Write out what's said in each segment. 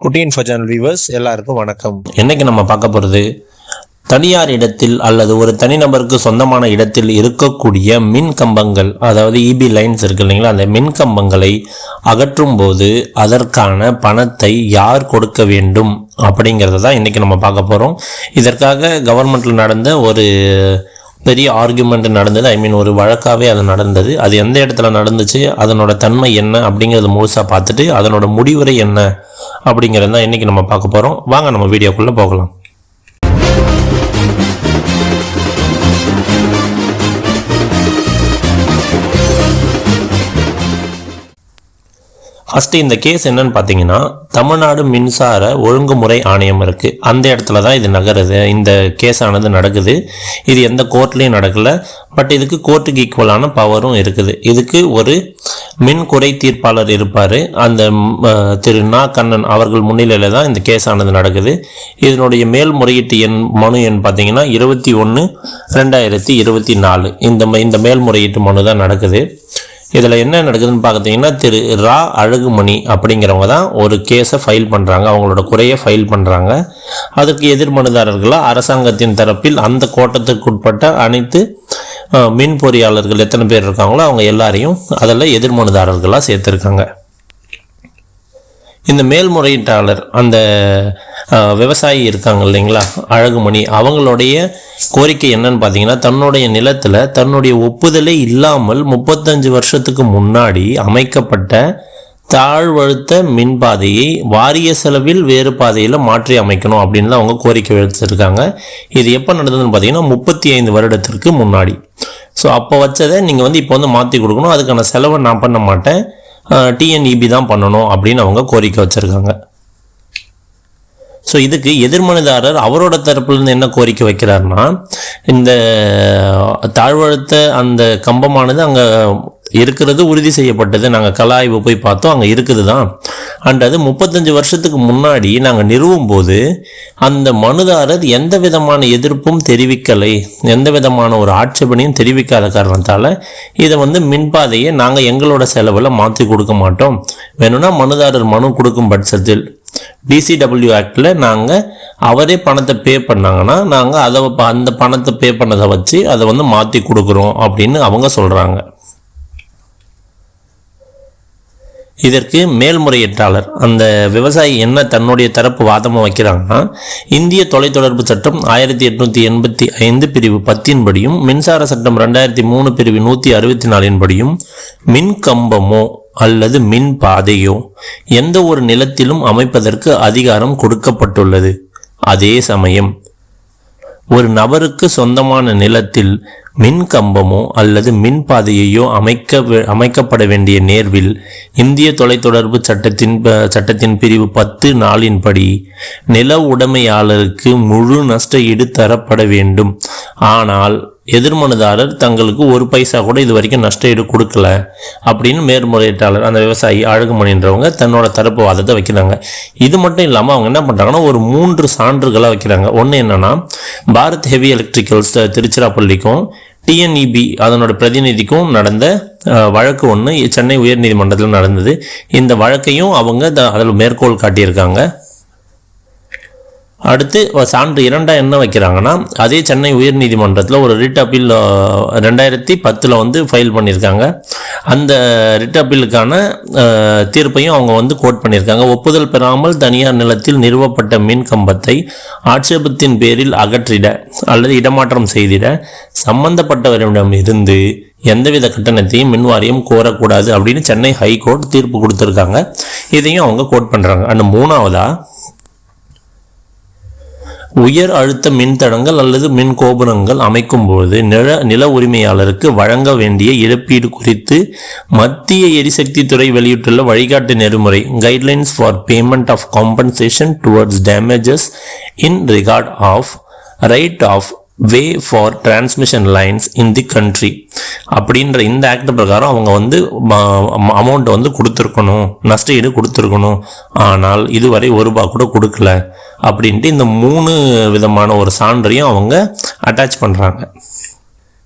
குட்டியின் info channel viewers எல்லாருக்கும் வணக்கம். இன்னைக்கு நம்ம பார்க்க போகிறது தனியார் இடத்தில் அல்லது ஒரு தனிநபருக்கு சொந்தமான இடத்தில் இருக்கக்கூடிய மின் கம்பங்கள் அதாவது இபி லைன்ஸ் இருக்கு இல்லைங்களா? அந்த மின் கம்பங்களை அகற்றும் போது அதற்கான பணத்தை யார் கொடுக்க வேண்டும் அப்படிங்கிறத தான் இன்னைக்கு நம்ம பார்க்க போகிறோம் இதற்காக கவர்மெண்ட்டில் நடந்த ஒரு பெரிய ஆர்குமெண்ட் நடந்தது. ஐ மீன் ஒரு வழக்காகவே அது நடந்தது. அது எந்த இடத்துல நடந்துச்சு? அதனோட தன்மை என்ன அப்படிங்கிறத முழுசாக பார்த்துட்டு அதனோட முடிவுரை என்ன அப்படிங்கிறது தான் இன்றைக்கி நம்ம பார்க்க போகிறோம் வாங்க நம்ம வீடியோக்குள்ளே போகலாம். ஃபஸ்ட்டு இந்த கேஸ் என்னன்னு பார்த்தீங்கன்னா தமிழ்நாடு மின்சார ஒழுங்குமுறை ஆணையம் இருக்குது அந்த இடத்துல தான் இது நகருது. இந்த கேஸ் ஆனது நடக்குது. இது எந்த கோர்ட்லேயும் நடக்கல. பட் இதுக்கு கோர்ட்டுக்கு ஈக்குவலான பவரும் இருக்குது. இதுக்கு ஒரு மின் குறை தீர்ப்பாளர் இருப்பார். அந்த திரு நா. கண்ணன் அவர்கள் முன்னிலையில் தான் இந்த கேஸ் ஆனது நடக்குது. இதனுடைய மேல்முறையீட்டு எண் மனு எண் பார்த்தீங்கன்னா இருபத்தி ஒன்று ரெண்டாயிரத்தி இருபத்தி நாலு. இந்த இந்த மேல்முறையீட்டு மனு தான் நடக்குது. இதில் என்ன நடக்குதுன்னு பார்த்தீங்கன்னா திரு ரா அழகுமணி அப்படிங்கிறவங்க தான் ஒரு கேஸை ஃபைல் பண்ணுறாங்க அவங்களோட குறையை ஃபைல் பண்ணுறாங்க அதுக்கு எதிர்மனுதாரர்களாக அரசாங்கத்தின் தரப்பில் அந்த கோட்டத்திற்குட்பட்ட அனைத்து மின் பொறியாளர்கள் எத்தனை பேர் இருக்காங்களோ அவங்க எல்லாரையும் அதில் எதிர்மனுதாரர்களாக சேர்த்துருக்காங்க. இந்த மேல்முறையீட்டாளர் அந்த விவசாயி இருக்காங்க இல்லைங்களா அழகுமணி அவங்களுடைய கோரிக்கை என்னன்னு பார்த்தீங்கன்னா தன்னுடைய நிலத்தில் தன்னுடைய ஒப்புதலே இல்லாமல் முப்பத்தஞ்சு வருஷத்துக்கு முன்னாடி அமைக்கப்பட்ட தாழ்வழுத்த மின்பாதையை வாரிய செலவில் வேறு பாதையில் மாற்றி அமைக்கணும் அப்படின்னு அவங்க கோரிக்கை வச்சிருக்காங்க இது எப்போ நடந்ததுன்னு பார்த்தீங்கன்னா முப்பத்தி ஐந்து வருடத்திற்கு முன்னாடி. ஸோ அப்போ வச்சதை நீங்கள் வந்து இப்போ வந்து மாற்றி கொடுக்கணும். அதுக்கான செலவை நான் பண்ண மாட்டேன். டிஎன்இபி தான் பண்ணணும் அப்படின்னு அவங்க கோரிக்கை வச்சுருக்காங்க. ஸோ இதுக்கு எதிர்மனுதாரர் அவரோட தரப்புலேருந்து என்ன கோரிக்கை வைக்கிறாருன்னா இந்த தாழ்வழுத்த அந்த கம்பமானது அங்கே இருக்கிறது உறுதி செய்யப்பட்டது. நாங்கள் கலாய்வு போய் பார்த்தோம் அங்கே இருக்குது தான் அண்ட் அது முப்பத்தஞ்சு வருஷத்துக்கு முன்னாடி நாங்கள் நிறுவும் போது அந்த மனுதாரர் எந்த விதமான எதிர்ப்பும் தெரிவிக்கலை. எந்த விதமான ஒரு ஆட்சேபனையும் தெரிவிக்காத காரணத்தால் இதை வந்து மின்பாதையை நாங்கள் எங்களோட செலவில் மாற்றி கொடுக்க மாட்டோம். வேணும்னா மனுதாரர் மனு கொடுக்கும் பட்சத்தில் டிசிடபிள்யூ ஆக்டில் நாங்கள் அவரே பணத்தை பே பண்ணாங்கன்னா நாங்கள் அதை அந்த பணத்தை பே பண்ணதை வச்சு அதை வந்து மாற்றி கொடுக்குறோம் அப்படின்னு அவங்க சொல்கிறாங்க இதற்கு மேல்முறையீட்டாளர். அந்த விவசாயி என்ன தன்னுடைய தரப்பு வாதமாக வைக்கிறாங்கன்னா இந்திய தொலைத்தொடர்பு சட்டம் ஆயிரத்தி எட்நூத்தி எண்பத்தி ஐந்து பிரிவு பத்தின்படியும் மின்சார சட்டம் ரெண்டாயிரத்தி மூணு பிரிவு நூற்றி அறுபத்தி நாலின்படியும் மின் கம்பமோ அல்லது மின் பாதையோ எந்த ஒரு நிலத்திலும் அமைப்பதற்கு அதிகாரம் கொடுக்கப்பட்டுள்ளது. அதே சமயம் ஒரு நபருக்கு சொந்தமான நிலத்தில் மின் கம்பமோ அல்லது மின் பாதையையோ அமைக்க அமைக்கப்பட வேண்டிய நேர்வில் இந்திய தொலைத்தொடர்பு சட்டத்தின் ப- சட்டத்தின் பிரிவு பத்து நாளின்படி நில உடைமையாளருக்கு முழு நஷ்ட ஈடு தரப்பட வேண்டும். ஆனால் எதிர்மனுதாரர் தங்களுக்கு ஒரு பைசா கூட இது வரைக்கும் நஷ்டஈடு கொடுக்கல அப்படின்னு மேல்முறையீட்டாளர் அந்த விவசாயி அழகுமணின்றவங்க தன்னோட தரப்பு வாதத்தை வைக்கிறாங்க. இது மட்டும் இல்லாமல் அவங்க என்ன பண்ணுறாங்கன்னா ஒரு மூன்று சான்றுகளாக வைக்கிறாங்க. ஒன்று என்னென்னா பாரத் ஹெவி எலக்ட்ரிக்கல்ஸ் திருச்சிராப்பள்ளிக்கும் டிஎன்இபி அதனோட பிரதிநிதிக்கும் நடந்த வழக்கு ஒன்று சென்னை உயர்நீதிமன்றத்தில் நடந்தது. இந்த வழக்கையும் அவங்க அதில் மேற்கோள் காட்டியிருக்காங்க. அடுத்து சான்று இரண்டாக என்ன வைக்கிறாங்கன்னா அதே சென்னை உயர்நீதிமன்றத்தில் ஒரு ரிட் அப்பீல் ரெண்டாயிரத்தி பத்தில் வந்து ஃபைல் பண்ணியிருக்காங்க. அந்த ரிட் அப்பீலுக்கான தீர்ப்பையும் அவங்க வந்து கோட் பண்ணியிருக்காங்க. ஒப்புதல் பெறாமல் தனியார் நிலத்தில் நிறுவப்பட்ட மின் கம்பத்தை ஆட்சேபத்தின் பேரில் அகற்றிட அல்லது இடமாற்றம் செய்திட சம்பந்தப்பட்டவரிடம் இருந்து எந்தவித கட்டணத்தையும் மின் வாரியம் கோரக்கூடாது அப்படின்னு சென்னை ஹைகோர்ட் தீர்ப்பு கொடுத்துருக்காங்க. இதையும் அவங்க கோட் பண்ணுறாங்க அண்ட் மூணாவதாக உயர் அழுத்த மின்தடங்கள் அல்லது மின் கோபுரங்கள் அமைக்கும் போது நில நில உரிமையாளருக்கு வழங்க வேண்டிய இழப்பீடு குறித்து மத்திய எரிசக்தி துறை வெளியிட்டுள்ள வழிகாட்டு நெறிமுறை guidelines for payment of compensation towards damages in regard of right of way for transmission lines in the country அப்படின்ற இந்த ஆக்ட் பிரகாரம் அவங்க வந்து அமௌண்ட் வந்து கொடுத்துருக்கணும் நஷ்ட ஈடு கொடுத்துருக்கணும். ஆனால் இதுவரை ஒரு ரூபா கூட கொடுக்கல. அப்படின்ட்டு இந்த மூணு விதமான ஒரு சான்றையும் அவங்க அட்டாச் பண்ணுறாங்க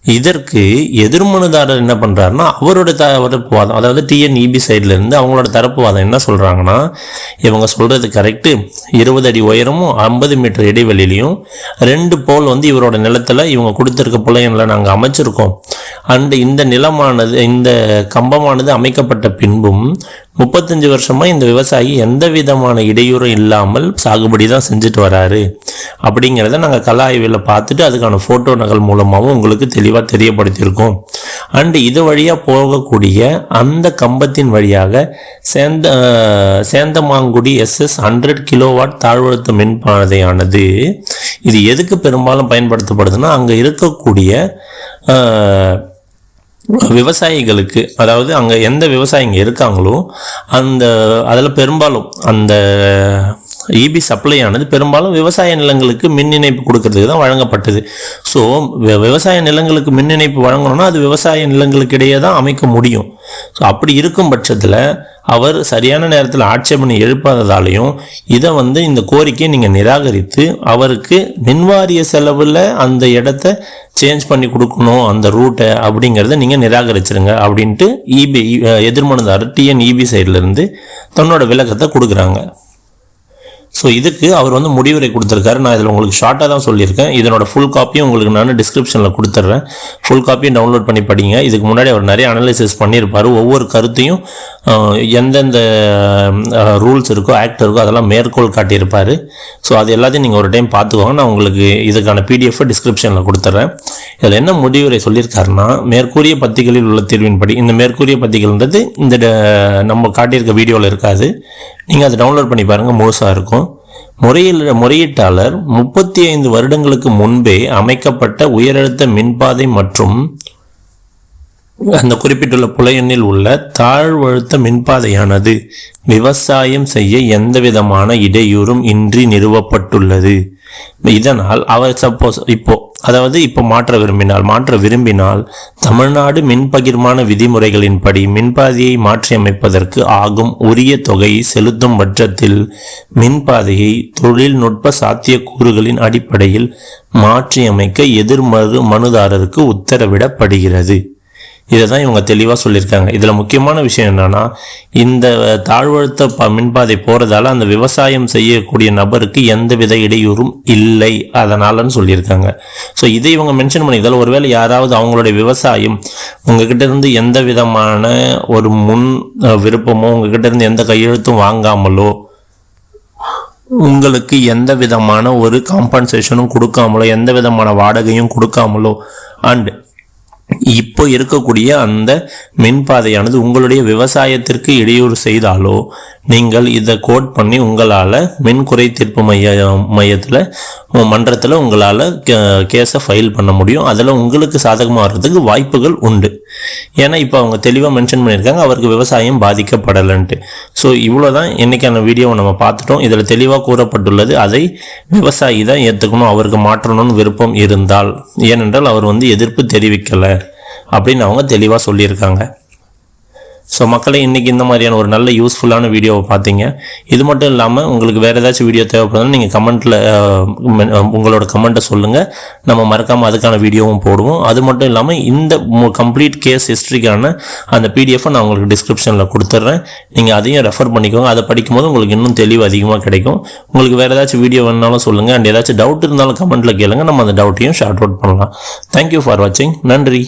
இதற்கு எதிர்மனுதாரர் என்ன பண்றாருன்னா அவரோட தரப்பு வாதம் அதாவது டிஎன்இபி சைட்லேருந்து அவங்களோட தரப்பு வாதம் என்ன சொல்றாங்கன்னா இவங்க சொல்றது கரெக்டு இருபது அடி உயரமும் ஐம்பது மீட்டர் இடைவெளியிலையும் ரெண்டு போல் வந்து இவரோட நிலத்துல இவங்க கொடுத்திருக்க புலையன்ல நாங்கள் அமைச்சிருக்கோம். அண்டு இந்த நிலமானது இந்த கம்பமானது அமைக்கப்பட்ட பின்பும் முப்பத்தஞ்சு வருஷமா இந்த விவசாயி எந்த விதமான இடையூறும் இல்லாமல் சாகுபடி தான் செஞ்சுட்டு வராரு. அப்படிங்கிறத நாங்கள் கல ஆய்வில் பார்த்துட்டு அதுக்கான ஃபோட்டோ நகல் மூலமாகவும் உங்களுக்கு தெளிவாக தெரியப்படுத்தியிருக்கோம். அண்டு இது வழியாக போகக்கூடிய அந்த கம்பத்தின் வழியாக சேந்த சேந்தமாங்குடி எஸ்எஸ் ஹண்ட்ரட் கிலோவாட் தாழ்வழுத்த மின்பாதையானது இது எதுக்கு பெரும்பாலும் பயன்படுத்தப்படுதுன்னா அங்கே இருக்கக்கூடிய விவசாயிகளுக்கு அதாவது அங்கே எந்த விவசாயிங்க இருக்காங்களோ அந்த அதில் பெரும்பாலும் அந்த இபி சப்ளை ஆனது பெரும்பாலும் விவசாய நிலங்களுக்கு மின் இணைப்பு கொடுக்கறதுக்கு தான் வழங்கப்பட்டது. ஸோ விவசாய நிலங்களுக்கு மின் இணைப்பு வழங்கணும்னா அது விவசாய நிலங்களுக்கு இடையே தான் அமைக்க முடியும். ஸோ அப்படி இருக்கும் பட்சத்தில் அவர் சரியான நேரத்தில் ஆட்சேபனை எழுப்பாததாலையும் இதை வந்து இந்த கோரிக்கையை நீங்கள் நிராகரித்து அவருக்கு மின்வாரிய செலவில் அந்த இடத்த சேஞ்ச் பண்ணி கொடுக்கணும் அந்த ரூட்டை அப்படிங்கிறத நீங்கள் நிராகரிச்சிருங்க அப்படின்ட்டு இபி எதிர்மனுதாரர் டிஎன் இபி சைட்லேருந்து தன்னோட விளக்கத்தை கொடுக்குறாங்க. ஸோ இதுக்கு அவர் வந்து முடிவுரை கொடுத்துருக்காரு. நான் இதில் உங்களுக்கு ஷார்ட்டாக தான் சொல்லியிருக்கேன். இதனோட ஃபுல் காப்பியும் உங்களுக்கு நான் டிஸ்கிரிப்ஷனில் கொடுத்துட்றேன். ஃபுல் காப்பியும் டவுன்லோட் பண்ணி படிங்க. இதுக்கு முன்னாடி அவர் நிறைய அனலைசிஸ் பண்ணியிருப்பார். ஒவ்வொரு கருத்தையும் எந்தெந்த ரூல்ஸ் இருக்கோ ஆக்ட் இருக்கோ அதெல்லாம் மேற்கோள் காட்டியிருப்பார். ஸோ அது எல்லாத்தையும் நீங்கள் ஒரு டைம் பார்த்துக்கோங்க. நான் உங்களுக்கு இதுக்கான பிடிஎஃப் டிஸ்கிரிப்ஷனில் கொடுத்துட்றேன். இதில் என்ன முடிவுரை சொல்லியிருக்காருன்னா மேற்கூறிய பத்திகளில் உள்ள தீர்வின்படி இந்த மேற்கூறிய பத்திகள்ன்றது இந்த ட- நம்ம காட்டியிருக்க வீடியோவில் இருக்காது. நீங்கள் அதை டவுன்லோட் பண்ணி பாருங்கள் முழுசாக இருக்கும். முறையில் முறையீட்டாளர் முப்பத்தி ஐந்து வருடங்களுக்கு முன்பே அமைக்கப்பட்ட உயரழுத்த மின்பாதை மற்றும் அந்த குறிப்பிட்டுள்ள புலையெண்ணில் உள்ள தாழ்வழுத்த மின்பாதையானது விவசாயம் செய்ய எந்தவிதமான இடையூறும் இன்றி நிறுவப்பட்டுள்ளது. இதனால் அவர் சப்போஸ் இப்போ அதாவது இப்போ மாற்ற விரும்பினால் மாற்ற விரும்பினால் தமிழ்நாடு மின் பகிர்மான விதிமுறைகளின்படி மின்பாதையை மாற்றியமைப்பதற்கு ஆகும் உரிய தொகையை செலுத்தும் பட்சத்தில் மின்பாதையை தொழில்நுட்ப சாத்தியக்கூறுகளின் அடிப்படையில் மாற்றியமைக்க எதிர்மறு மனுதாரருக்கு உத்தரவிடப்படுகிறது. இதை தான் இவங்க தெளிவாக சொல்லியிருக்காங்க. இதில் முக்கியமான விஷயம் என்னென்னா இந்த தாழ்வழுத்த ப மின்பாதை போகிறதால அந்த விவசாயம் செய்யக்கூடிய நபருக்கு எந்தவித இடையூறும் இல்லை. அதனாலன்னு சொல்லியிருக்காங்க. ஸோ இதை இவங்க மென்ஷன் பண்ணியதால் ஒருவேளை யாராவது அவங்களுடைய விவசாயம் உங்ககிட்ட இருந்து எந்த விதமான ஒரு முன் விருப்பமோ உங்ககிட்ட இருந்து எந்த கையெழுத்தும் வாங்காமலோ உங்களுக்கு எந்த விதமான ஒரு காம்பன்சேஷனும் கொடுக்காமலோ எந்த விதமான வாடகையும் கொடுக்காமலோ அண்ட் இப்போ இருக்கக்கூடிய அந்த மின்பாதையானது உங்களுடைய விவசாயத்திற்கு இடையூறு செய்தாலோ நீங்கள் இதை கோட் பண்ணி உங்களால் மின் குறை தீர்ப்பு மைய மையத்தில் மன்றத்தில் உங்களால் கேஸை ஃபைல் பண்ண முடியும். அதில் உங்களுக்கு சாதகமாக வர்றதுக்கு வாய்ப்புகள் உண்டு. ஏன்னா இப்போ அவங்க தெளிவாக மென்ஷன் பண்ணியிருக்காங்க அவருக்கு விவசாயம் பாதிக்கப்படலைன்ட்டு. ஸோ இவ்வளோ தான் இன்றைக்கான வீடியோவை நம்ம பார்த்துட்டோம். இதில் தெளிவாக கூறப்பட்டுள்ளது அதை விவசாயி தான் ஏற்றுக்கணும் அவருக்கு மாற்றணும்னு விருப்பம் இருந்தால். ஏனென்றால் அவர் வந்து எதிர்ப்பு தெரிவிக்கலை. அப்படின்னு அவங்க தெளிவாக சொல்லியிருக்காங்க. ஸோ மக்களை இன்றைக்கி இந்த மாதிரியான ஒரு நல்ல யூஸ்ஃபுல்லான வீடியோவை பார்த்தீங்க. இது மட்டும் இல்லாமல் உங்களுக்கு வேறு ஏதாச்சும் வீடியோ தேவைப்படுதுன்னா நீங்கள் கமெண்ட்டில் உங்களோட கமெண்ட்டை சொல்லுங்கள் நம்ம மறக்காமல் அதுக்கான வீடியோவும் போடுவோம். அது மட்டும் இல்லாமல் இந்த கம்ப்ளீட் கேஸ் ஹிஸ்ட்ரிக்கான அந்த பிடிஎஃபை நான் உங்களுக்கு டிஸ்கிரிப்ஷனில் கொடுத்துட்றேன் நீங்கள் அதையும் ரெஃபர் பண்ணிக்கோங்க. அதை படிக்கும்போது உங்களுக்கு இன்னும் தெளிவு அதிகமாக கிடைக்கும். உங்களுக்கு வேறு ஏதாச்சும் வீடியோ வேணாலும் சொல்லுங்கள் அண்ட் ஏதாச்சும் டவுட் இருந்தாலும் கமெண்ட்டில் கேளுங்க. நம்ம அந்த டவுட்டையும் ஷார்ட் அவுட் பண்ணலாம். தேங்க்யூ ஃபார் வாட்சிங் நன்றி.